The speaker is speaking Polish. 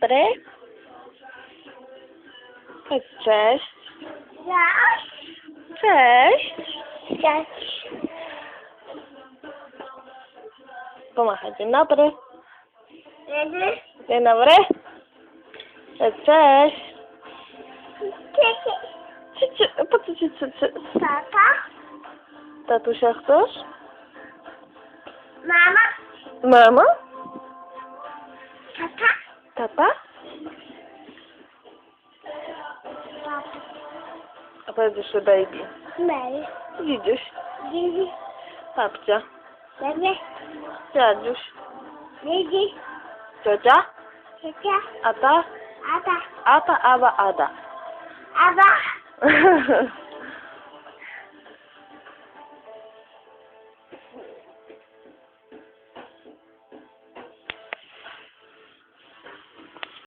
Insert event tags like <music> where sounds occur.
dobry. Cześć. Cześć. Cześć. Pomachaj. Dzień dobry. Dobry. Dzień dobry. Cześć. Cześć. Po co ci cy, cy? Tata. Tatusia chcesz? Mama. Mama? Papa. A powiedz jeszcze baby. Mary. Dzidziuś. Didi. Babcia. Bebe. Dziadziuś. Didi. Ciocia. Ciocia. Ata. Ata. Ata, Aba, Ada. Aba. <laughs>